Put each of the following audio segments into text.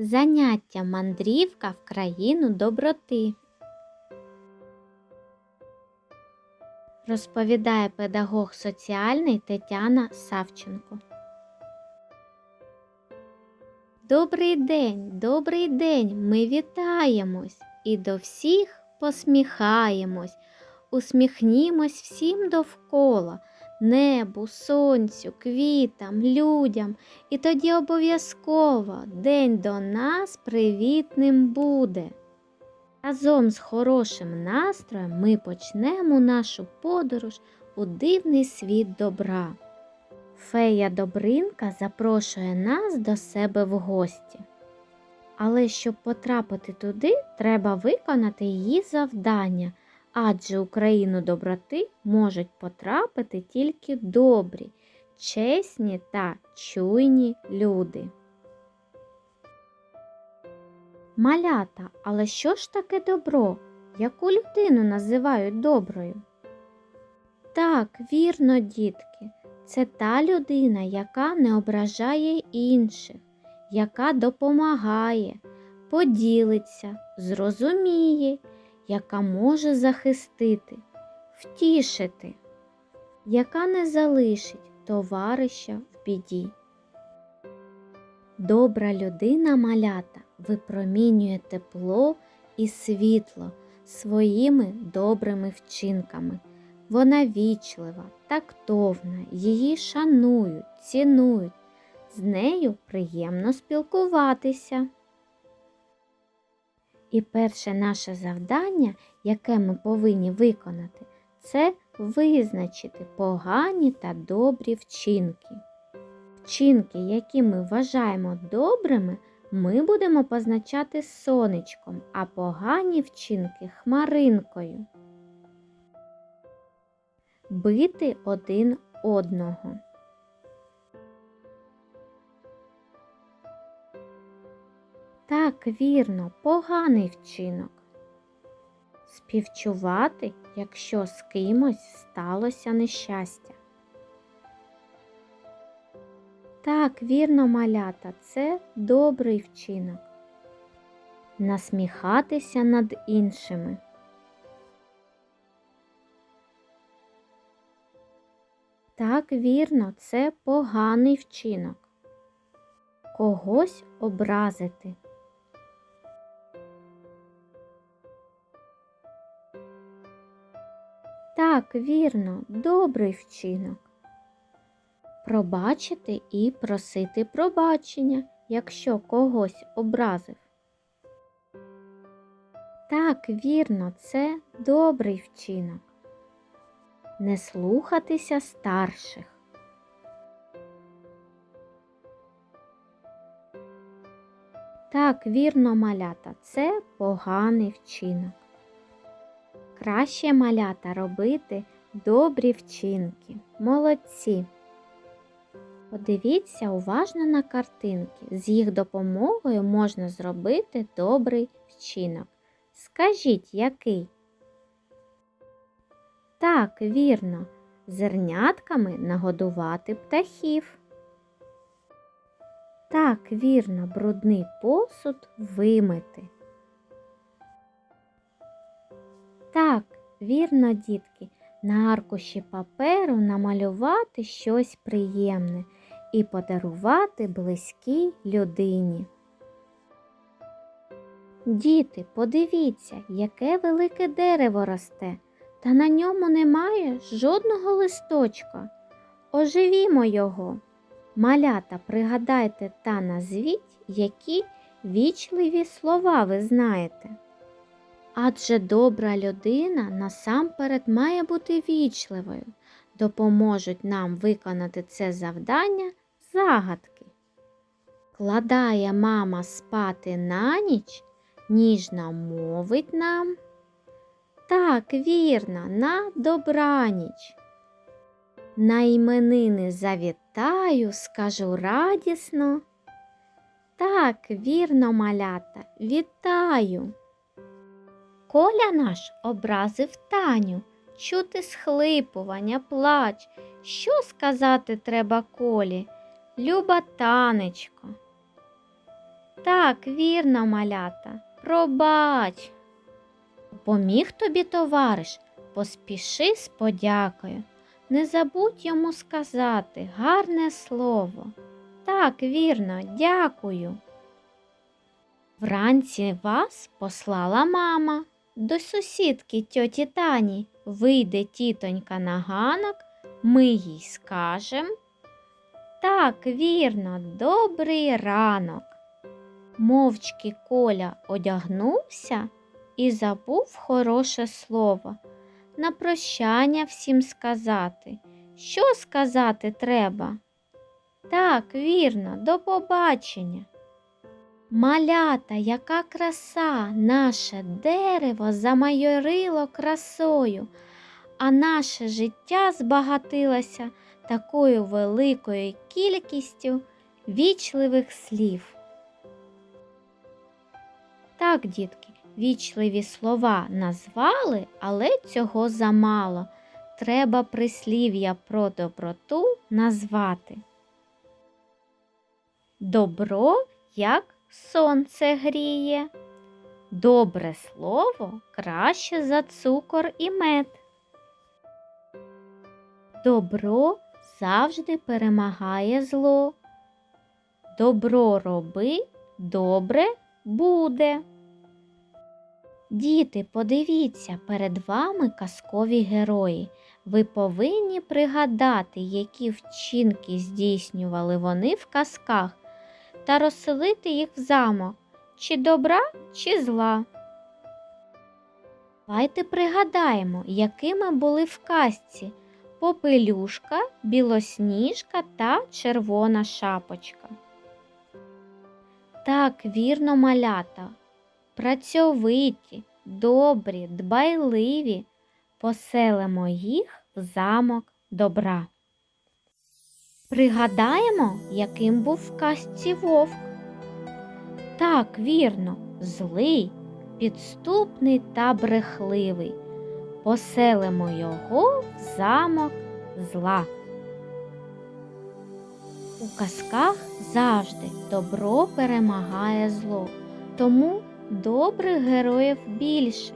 Заняття мандрівка в країну доброти. Розповідає педагог соціальний Тетяна Савченко. Добрий день, добрий день, ми вітаємось і до всіх посміхаємось. Усміхнімось всім довкола, небу, сонцю, квітам, людям, і тоді обов'язково день до нас привітним буде. Разом з хорошим настроєм ми почнемо нашу подорож у дивний світ добра. Фея Добринка запрошує нас до себе в гості. Але щоб потрапити туди, треба виконати її завдання, адже у країну доброти можуть потрапити тільки добрі, чесні та чуйні люди. Малята, але що ж таке добро? Яку людину називають доброю? Так, вірно, дітки, це та людина, яка не ображає інших, яка допомагає, поділиться, зрозуміє, яка може захистити, втішити, яка не залишить товариша в біді. Добра людина малята випромінює тепло і світло своїми добрими вчинками. Вона вічлива, тактовна, її шанують, цінують, з нею приємно спілкуватися. І перше наше завдання, яке ми повинні виконати, це визначити погані та добрі вчинки. Вчинки, які ми вважаємо добрими, ми будемо позначати сонечком, а погані вчинки хмаринкою. Бити один одного. Так, вірно, поганий вчинок. Співчувати, якщо з кимось сталося нещастя. Так, вірно, малята, це добрий вчинок. Насміхатися над іншими. Так, вірно, це поганий вчинок. Когось образити. Так, вірно, добрий вчинок. Пробачити і просити пробачення, якщо когось образив. Так, вірно, це добрий вчинок. Не слухатися старших. Так, вірно, малята, це поганий вчинок. Краще малята робити добрі вчинки. Молодці. Подивіться уважно на картинки. З їх допомогою можна зробити добрий вчинок. Скажіть, який? Так, вірно, зернятками нагодувати птахів. Так, вірно, брудний посуд вимити. Так, вірно, дітки, на аркуші паперу намалювати щось приємне і подарувати близькій людині. Діти, подивіться, яке велике дерево росте, та на ньому немає жодного листочка. Оживімо його. Малята, пригадайте та назвіть, які вічливі слова ви знаєте. Адже добра людина насамперед має бути вічливою, допоможуть нам виконати це завдання загадки. Кладає мама спати на ніч, ніжно мовить нам. Так, вірно, на добраніч. На іменини завітаю, скажу радісно. Так, вірно, малята, вітаю. Коля наш образив Таню, чути схлипування, плач. Що сказати треба Колі? Люба танечко. Так, вірно, малята, пробач. Поміг тобі товариш, поспіши з подякою. Не забудь йому сказати гарне слово. Так, вірно, дякую. Вранці вас послала мама. До сусідки тьоті Тані вийде тітонька на ганок, ми їй скажем. Так, вірно, добрий ранок. Мовчки Коля одягнувся і забув хороше слово. На прощання всім сказати. Що сказати треба? Так, вірно, до побачення. Малята, яка краса, наше дерево замайорило красою, а наше життя збагатилося такою великою кількістю вічливих слів. Так, дітки, вічливі слова назвали, але цього замало. Треба прислів'я про доброту назвати. Добро, як сонце гріє. Добре слово краще за цукор і мед. Добро завжди перемагає зло. Добро роби, добре буде. Діти, подивіться, перед вами казкові герої. Ви повинні пригадати, які вчинки здійснювали вони в казках, та розселити їх в замок, чи добра, чи зла. Давайте пригадаємо, якими були в казці попелюшка, білосніжка та червона шапочка. Так, вірно, малята, працьовиті, добрі, дбайливі, поселимо їх в замок добра. Пригадаємо, яким був в казці вовк. Так, вірно, злий, підступний та брехливий. Поселимо його в замок зла. У казках завжди добро перемагає зло, тому добрих героїв більше.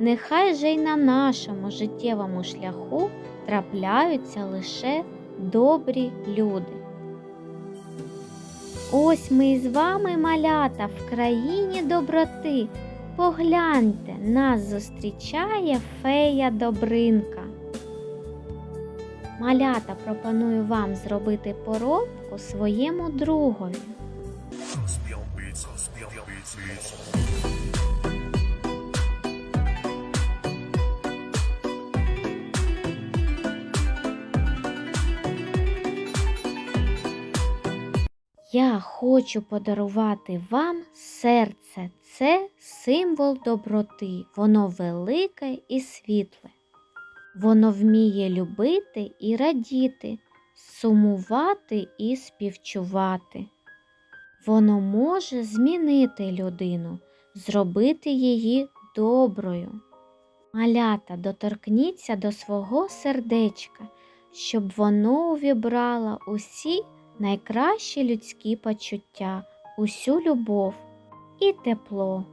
Нехай же й на нашому життєвому шляху трапляються лише добрі люди. Ось ми із вами, малята, в країні доброти. Погляньте, нас зустрічає фея Добринка. Малята пропоную вам зробити поробку своєму другові. Я хочу подарувати вам серце. Це символ доброти. Воно велике і світле. Воно вміє любити і радіти, сумувати і співчувати. Воно може змінити людину, зробити її доброю. Малята, доторкніться до свого сердечка, щоб воно увібрало усі найкращі людські почуття, усю любов і тепло.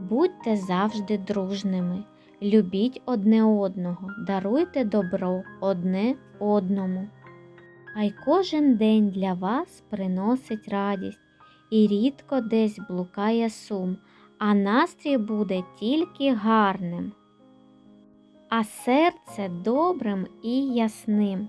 Будьте завжди дружними, любіть одне одного, даруйте добро одне одному. Хай кожен день для вас приносить радість і рідко десь блукає сум, а настрій буде тільки гарним, а серце добрим і ясним.